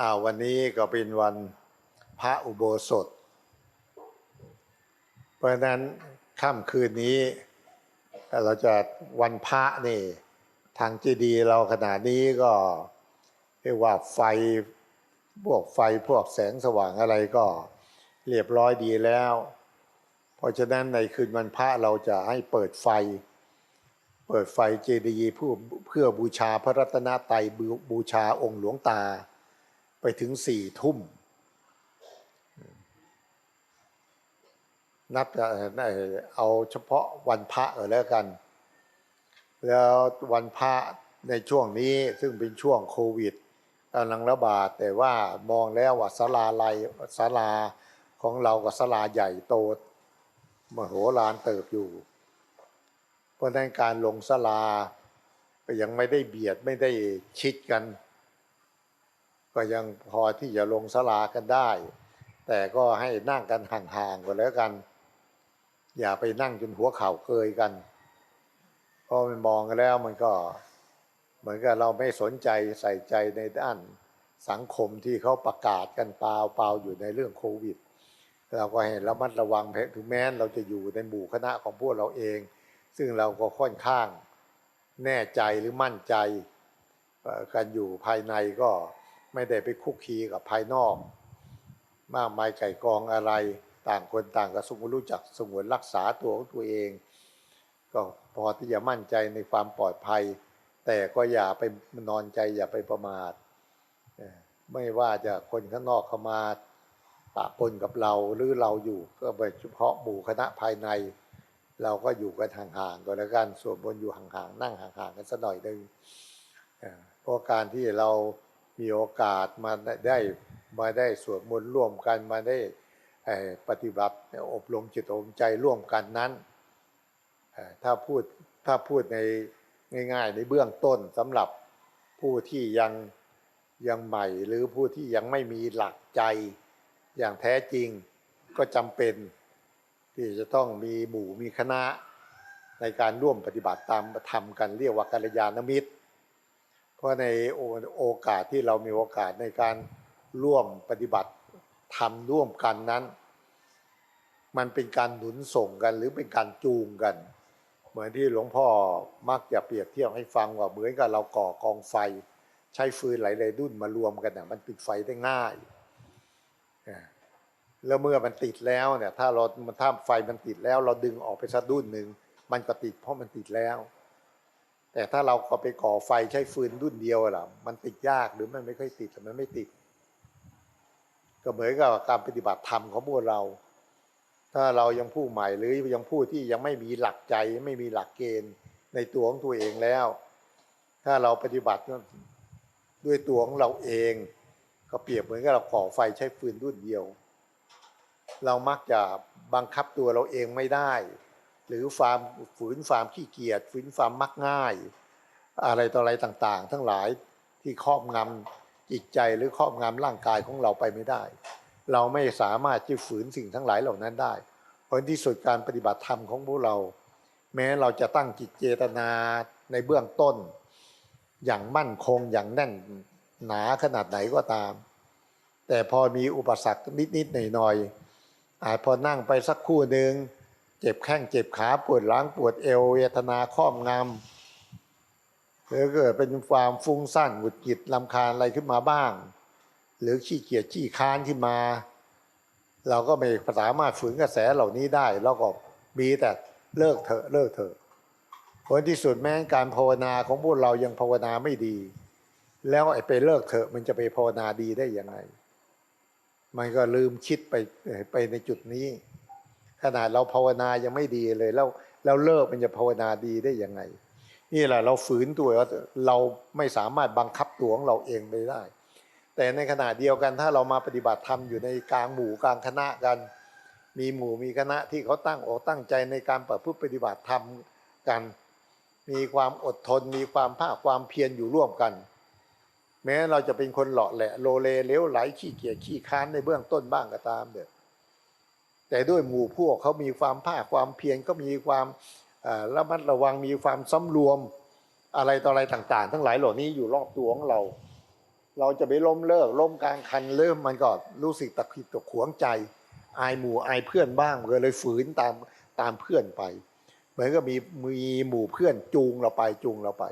อาวันนี้ก็เป็นวันพระอุโบสถ เพราะนั้นค่ำคืนนี้เราจะวันพระนี่ ทางเจดีเราขณะนี้ก็เรียกว่าไฟพวกไฟพวกแสงสว่างอะไรก็เรียบร้อยดีแล้ว เพราะฉะนั้นในคืนวันพระเราจะให้เปิดไฟ เปิดไฟเจดีย์เพื่อเพื่อบูชาพระรัตนตรัยบูชาองค์หลวงตา ไปถึงสี่ทุ่ม นับเอาเฉพาะวันพระเออแล้วกัน แล้ววันพระในช่วงนี้ซึ่งเป็นช่วงโควิดกำลังระบาดแต่ว่ามองแล้วว่าศาลาลัยศาลาของเรากับศาลาใหญ่โตมโหฬารเติบอยู่ เพราะนั้นการลงศาลาก็ยังไม่ได้เบียดไม่ได้ชิดกัน ก็ยังพอที่จะลงศาลากันได้ แต่ก็ให้นั่งกันห่างๆกันแล้วกัน อย่าไปนั่งจนหัวเข่าเกยกันเพราะมันมองกันแล้วมันก็เหมือนกับเราไม่สนใจใส่ใจในด้านสังคมที่เขาประกาศกันเปล่าเปล่าอยู่ในเรื่องโควิด เราก็ให้ระมัดระวังถึงแม้เราจะอยู่ในหมู่คณะของพวกเราเอง ซึ่งเราก็ค่อนข้างแน่ใจหรือมั่นใจการอยู่ภายในก็ไม่ได้ไปคุกคีกับภายนอก มากมายไก่กองอะไรต่างคนต่างก็สมรู้จักสงวนรักษาตัวของตัวเอง ก็พอที่จะมั่นใจในความปลอดภัย แต่ก็อย่าไปนอนใจอย่าไปประมาทไม่ว่าจะคนข้างนอกเข้ามาปะปนกับเราหรือเราอยู่ก็โดยเฉพาะหมู่คณะภายใน เราก็อยู่กันห่างๆก็แล้วกันส่วนบนอยู่ห่างๆนั่งห่างๆกันสักหน่อยหนึ่งเพราะการที่เรามีโอกาสมาได้มาได้สวดมนต์ร่วมกันมาได้ปฏิบัติอบรมจิตอบใจร่วมกันนั้น ถ้าพูดถ้าพูดในง่ายๆในเบื้องต้นสำหรับผู้ที่ยังยังใหม่หรือผู้ที่ยังไม่มีหลักใจอย่างแท้จริงก็จำเป็น ที่จะต้องมีหมู่มีคณะในการร่วมปฏิบัติตามธรรมกันเรียกว่ากัลยาณมิตร เพราะในโอกาสที่เรามีโอกาสในการร่วมปฏิบัติทำร่วมกันนั้น มันเป็นการหนุนส่งกันหรือเป็นการจูงกัน เหมือนที่หลวงพ่อมักจะเปรียบเทียบให้ฟังว่าเหมือนกับเราก่อกองไฟ ใช้ฟืนหลายๆดุ่นมารวมกันน่ะมันติดไฟได้ง่าย แล้วเมื่อมันติดแล้วเนี่ยถ้าเราถ้าไฟมันติดแล้ว เราดึงออกไปสักดุ่นหนึ่งมันก็ติดเพราะมันติดแล้ว แต่ถ้าเราก็ไปก่อไฟใช้ฟืนดุ่นเดียวล่ะมันติดยากหรือมันไม่ค่อยติดมันไม่ติด ก็เหมือนกับการปฏิบัติธรรมของพวกเรา ถ้าเรายังผู้ใหม่หรือยังผู้ที่ยังไม่มีหลักใจไม่มีหลักเกณฑ์ในตัวของตัวเองแล้ว ถ้าเราปฏิบัติด้วยตัวของเราเอง ก็เปรียบเหมือนกับเราก่อไฟใช้ฟืนรุ่นเดียว เรามักจะบังคับตัวเราเองไม่ได้ หรือฟามฝืนฟามขี้เกียจฝืนฟามมักง่าย อะไรต่ออะไรต่างๆ ทั้งหลายที่ครอบงำจิตใจหรือครอบงำร่างกายของเราไปไม่ได้ เราไม่สามารถจะฝืนสิ่งทั้งหลายเหล่านั้นได้เพราะที่สุดการปฏิบัติธรรมของพวกเรา แม้เราจะตั้งจิตเจตนาในเบื้องต้น อย่างมั่นคงอย่างแน่นหนาขนาดไหนก็ตาม แต่พอมีอุปสรรคนิดๆหน่อยๆ อาจพอนั่งไปสักคู่หนึ่งเจ็บแข้งเจ็บขาปวดหลังปวดเอวเวทนาครอบงำหรือเกิดเป็นความฟุ้งซ่านหงุดหงิดลำคาญอะไรขึ้นมาบ้าง หรือขี้เกียจขี้ค้านขึ้นมา เราก็ไม่สามารถฝืนกระแสเหล่านี้ได้เราก็มีแต่เลิกเถอะเลิกเถอะผลที่สุดแม้การภาวนาของพวกเรายังภาวนาไม่ดี แล้วไอ้ไปเลิกเถอะมันจะไปภาวนาดีได้ยังไง มันก็ลืมคิดไปไปในจุดนี้ ขนาดเราภาวนายังไม่ดีเลยแล้วแล้วเลิกมันจะภาวนาดีได้ยังไง นี่แหละเราฝืนตัวเราไม่สามารถบังคับตัวของเราเองไปได้ แต่ในขณะเดียวกันถ้าเรามาปฏิบัติธรรมอยู่ในกลางหมู่กลางคณะกัน มีหมู่มีคณะที่เขาตั้งอกตั้งใจในการประพฤติปฏิบัติธรรมกัน มีความอดทน มีความภาคความเพียรอยู่ร่วมกัน แม้เราจะเป็นคนหล่อแหละโลเลเลี้ยวไหลขี้เกียจขี้ค้านในเบื้องต้นบ้างก็ตามเด้อแต่ด้วยหมู่พวกเขามีความภาคความเพียรก็มีความระมัดระวังมีความสำรวมอะไรต่ออะไรต่าง ๆ ทั้งหลายเหล่านี้อยู่รอบตัวของเรา เราจะไปล้มเลิกล้มกลางคันเริ่มมันก็รู้สึกตะขิดตะขวงใจ อายหมู่อายเพื่อนบ้างก็เลยฝืนตามตามเพื่อนไป เหมือนก็มีมีหมู่เพื่อนจูงเราไปจูงเราไป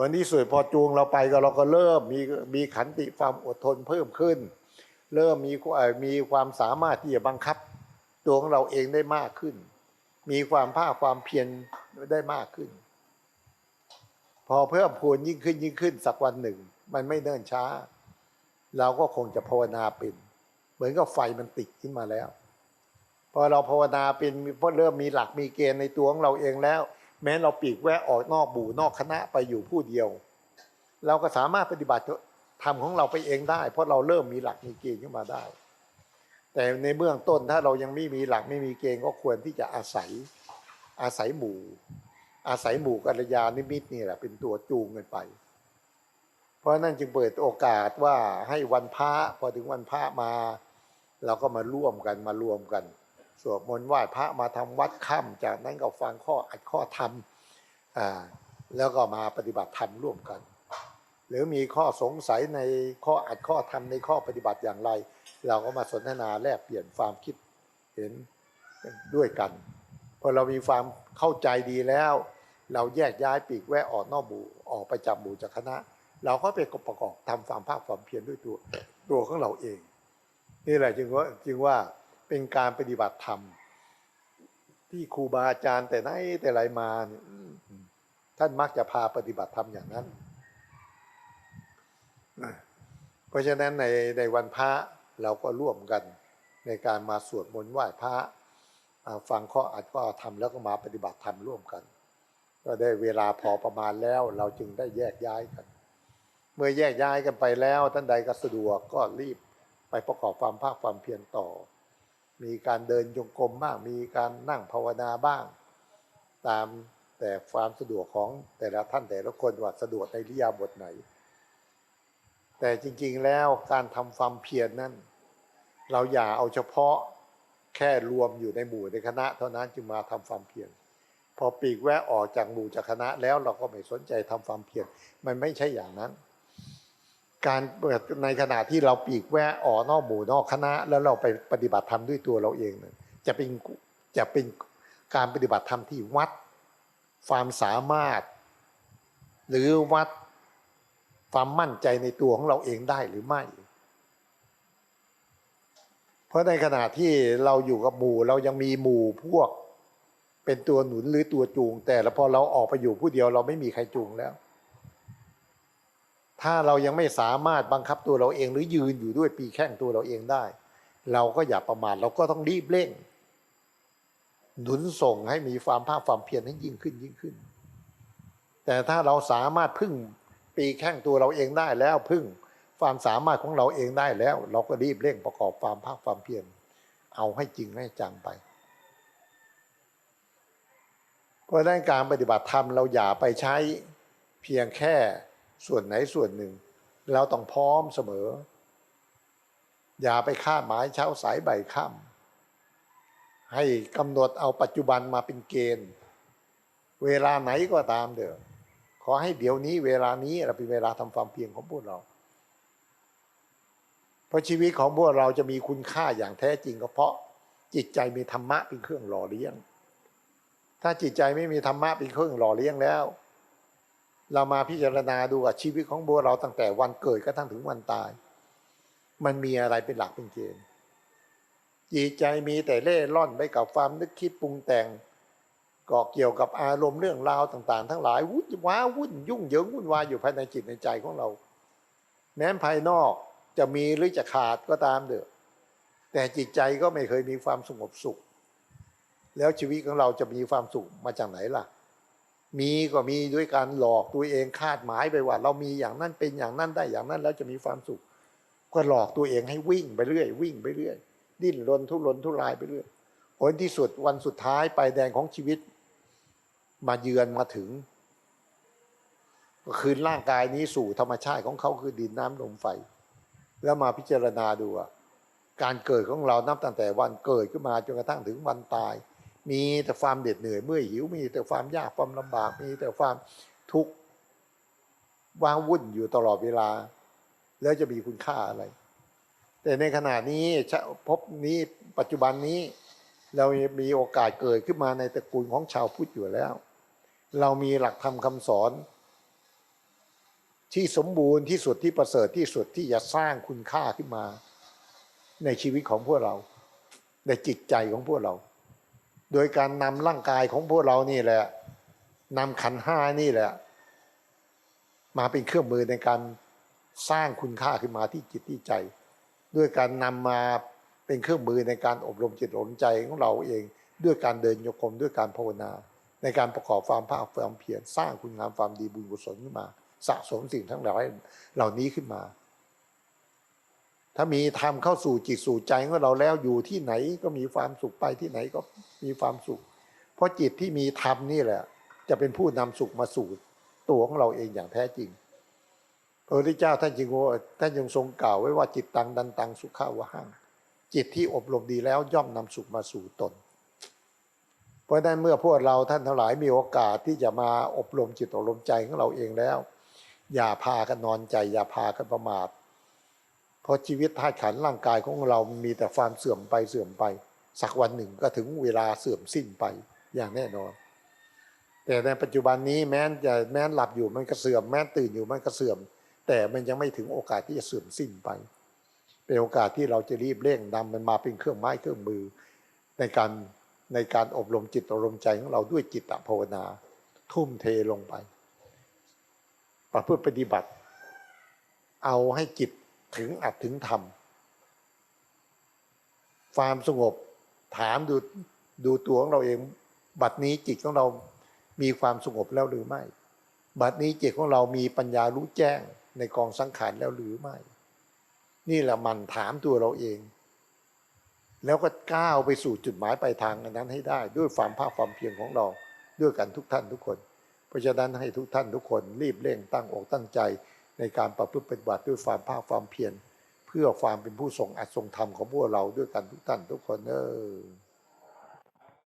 ผลที่สุดพอจูงเราไปก็เราก็เริ่มมีมีขันติความอดทนเพิ่มขึ้น เริ่มมีมีความสามารถที่จะบังคับ ตัวของเราเองได้มากขึ้น มีความภาคความเพียรได้มากขึ้น พอเพิ่มพูนยิ่งขึ้นยิ่งขึ้นสักวันหนึ่ง มันไม่เนิ่นช้า เราก็คงจะภาวนาเป็น เหมือนกับไฟมันติดขึ้นมาแล้ว พอเราภาวนาเป็นพอเริ่มมีหลักมีเกณฑ์ในตัวของเราเองแล้ว แม้เราปีกแวะออกนอกบู่นอกคณะไปอยู่ผู้เดียว เราก็สามารถปฏิบัติทำของเราไปเองได้ เพราะเราเริ่มมีหลักมีเกณฑ์ขึ้นมาได้ แต่ในเบื้องต้นถ้าเรายังไม่มีหลักไม่มีเกณฑ์ก็ควรที่จะอาศัยอาศัยหมู่ อาศัยหมู่กัลยาณมิตนี่แหละเป็นตัวจูงกันไป เพราะนั่นจึงเปิดโอกาสว่าให้วันพระพอถึงวันพระมา เราก็มาร่วมกันมารวมกัน สวดมนต์ไหว้พระมาทำวัดค่ำจากนั้นก็ฟังข้ออัดข้อธรรมแล้วก็มาปฏิบัติธรรมร่วมกัน หรือมีข้อสงสัยในข้ออัดข้อธรรมในข้อปฏิบัติอย่างไร เราก็มาสนทนาแลกเปลี่ยนความคิดเห็นด้วยกันพอเรามีความเข้าใจดีแล้ว เราแยกย้ายปีกแวะออกนอกหมู่ออกไปจากบูจากคณะ เราก็ไปประกอบทำความภาคความเพียรด้วยตัวตัวของเราเอง นี่แหละจึงว่าจึงว่า เป็นการปฏิบัติธรรม ที่ครูบาอาจารย์แต่ไหนแต่ไรมาเนี่ยท่านมักจะพาปฏิบัติธรรมอย่างนั้น เพราะฉะนั้นในในวันพระเราก็ร่วมกันในการมาสวดมนต์ไหว้พระฟังข้ออัดข้อธรรมแล้วก็มาปฏิบัติธรรมร่วมกัน ก็ได้เวลาพอประมาณแล้ว เราจึงได้แยกย้ายกัน เมื่อแยกย้ายกันไปแล้วท่านใดก็สะดวกก็รีบไปประกอบความภาคความเพียรต่อ มีการเดินจงกรมบ้าง มีการนั่งภาวนาบ้าง ตามแต่ความสะดวกของแต่ละท่านแต่ละคนว่าสะดวกในริยาบทไหน แต่จริงๆแล้วการทำความเพียรนั้น เราอย่าเอาเฉพาะแค่รวมอยู่ในหมู่ในคณะ เท่านั้นจึงมาทำความเพียรพอปีกแวะออกจากหมู่จากคณะแล้วเราก็ไม่สนใจทำความเพียรมันไม่ใช่อย่างนั้น การเปิดในขณะที่เราปีกแวะออกนอกหมู่นอกคณะ แล้วเราไปปฏิบัติธรรมด้วยตัวเราเองนจะเป็นจะเป็นการปฏิบัติธรรมที่วัดความสามารถ หรือวัดความมั่นใจในตัวของเราเองได้หรือไม่ เพราะในขณะที่เราอยู่กับหมู่เรายังมีหมู่พวก เป็นตัวหนุนหรือตัวจูง แต่แล้วพอเราออกไปอยู่ผู้เดียวเราไม่มีใครจูงแล้ว ถ้าเรายังไม่สามารถบังคับตัวเราเองหรือยืนอยู่ด้วยปีแข้งตัวเราเองได้ เราก็อย่าประมาทเราก็ต้องรีบเร่ง หนุนส่งให้มีความภาคความเพียรให้ยิ่งขึ้นยิ่งขึ้น แต่ถ้าเราสามารถพึ่งปีแข้งตัวเราเองได้แล้วพึ่งความสามารถของเราเองได้แล้ว เราก็รีบเร่งประกอบความภาคความเพียรเอาให้จริงให้จังไป เพราะด้านการปฏิบัติธรรมเราอย่าไปใช้เพียงแค่ ส่วนไหนส่วนหนึ่ง เราต้องพร้อมเสมอ อย่าไปคาดหมายเช้าสายใบค่ำให้กำหนดเอาปัจจุบันมาเป็นเกณฑ์ เวลาไหนก็ตามเถอขอให้เดี๋ยวนี้เวลานี้เราเป็นเวลาทำความเพียรของพวกเรา เพราะชีวิตของพวกเราจะมีคุณค่าอย่างแท้จริงก็เพราะจิตใจมีธรรมะเป็นเครื่องหล่อเลี้ยง ถ้าจิตใจไม่มีธรรมะเป็นเครื่องหล่อเลี้ยงแล้ว เรามาพิจารณาดูว่าชีวิตของพวเราตั้งแต่วันเกิดกระทั่งถึงวันตาย มันมีอะไรเป็นหลักเป็นเกณฑ์จิตใจมีแต่เล่ร่อนไปกับความนึกคิดปรุงแต่งก็เกี่ยวกับอารมณ์เรื่องราวต่าง ๆ ทั้งหลายวุ่นว้าวุ่นยุ่งเหยิงวุ่นวายอยู่ภายในจิตในใจของเราแม้ภายนอกจะมีหรือจะขาดก็ตามเถอะแต่จิตใจก็ไม่เคยมีความสงบสุข แล้วชีวิตของเราจะมีความสุขมาจากไหนล่ะ มีก็มีด้วยการหลอกตัวเองคาดหมายไปว่า เรามีอย่างนั้นเป็นอย่างนั้นได้อย่างนั้นแล้วจะมีความสุข ก็หลอกตัวเองให้วิ่งไปเรื่อย วิ่งไปเรื่อย ดิ้นรนทุรนทุรายไปเรื่อยผลที่สุดวันสุดท้ายปลายแดงของชีวิต มาเยือนมาถึง ก็คืนร่างกายนี้สู่ธรรมชาติของเขาคือดินน้ำลมไฟ แล้วมาพิจารณาดูการเกิดของเรานับตั้งแต่วันเกิดขึ้นมาจนกระทั่งถึงวันตาย มีแต่ความเด็ดเหนื่อยเมื่อยหิว มีแต่ความยากความลำบาก มีแต่ความทุกข์ว้าวุ่นอยู่ตลอดเวลา แล้วจะมีคุณค่าอะไร แต่ในขณะนี้พบนี้ปัจจุบันนี้ เรามีโอกาสเกิดขึ้นมาในตระกูลของชาวพุทธอยู่แล้ว เรามีหลักธรรมคำสอน ที่สมบูรณ์ที่สุดที่ประเสริฐที่สุดที่จะสร้างคุณค่าขึ้นมา ในชีวิตของพวกเรา ในจิตใจของพวกเรา โดยการนำร่างกายของพวกเรานี่แหละนำขันห้านี่แหละ มาเป็นเครื่องมือในการสร้างคุณค่าขึ้นมาที่จิตที่ใจ ด้วยการนำมาเป็นเครื่องมือในการอบรมจิตอบรมใจของเราเอง ด้วยการเดินโยกมด้วยการภาวนา ในการประกอบความภาคความเพียรสร้างคุณงามความดีบุญกุศลขึ้นมา สะสมสิ่งทั้งหลายเหล่านี้ขึ้นมา ถ้ามีทำเข้าสู่จิตสู่ใจของเราแล้วอยู่ที่ไหนก็มีความสุขไปที่ไหนก็มีความสุข เพราะจิตที่มีธรรมนี่แหละ จะเป็นผู้นำสุขมาสู่ตัวของเราเองอย่างแท้จริงพระพุทธเจ้าท่านจึงว่าท่านยังทรงกล่าวไว้ว่าจิตตังดันตังสุขาวะหังจิตที่อบรมดีแล้วย่อมนำสุขมาสู่ตน เพราะฉะนั้นเมื่อพวกเราท่านทั้งหลายมีโอกาสที่จะมาอบรมจิตอบรมใจของเราเองแล้ว อย่าพากันนอนใจ อย่าพากันประมาท เพราะชีวิตธาตุขันร่างกายของเรามีแต่ความเสื่อมไปเสื่อมไป สักวันหนึ่งก็ถึงเวลาเสื่อมสิ้นไปอย่างแน่นอน แต่ในปัจจุบันนี้แม้จะแม้หลับอยู่มันก็เสื่อม แม้ตื่นอยู่มันก็เสื่อม แต่มันยังไม่ถึงโอกาสที่จะเสื่อมสิ้นไป เป็นโอกาสที่เราจะรีบเร่งนำมันมาเป็นเครื่องไม้เครื่องมือ ในการในการอบรมจิตอบรมใจของเราด้วยจิตตภาวนา ทุ่มเทลงไปประพฤติปฏิบัติ เอาให้จิต ถึงอัดถึงธรรมความสงบถามดูดูตัวของเราเอง บัดนี้จิตของเรามีความสงบแล้วหรือไม่ บัดนี้จิตของเรามีปัญญารู้แจ้งในกองสังขารแล้วหรือไม่ นี่แหละมันถามตัวเราเอง แล้วก็ก้าวไปสู่จุดหมายปลายทางอันนั้นให้ได้ ด้วยความภาคความเพียรของเราด้วยกันทุกท่านทุกคน เพราะฉะนั้นให้ทุกท่านทุกคนรีบเร่งตั้งอกตั้งใจ ในการประพฤติปฏิบัติด้วยความภาคความเพียรเพื่อความเป็นผู้ทรงอัดทรงธรรมของพวกเราด้วยกันทุกท่านทุกคนเออ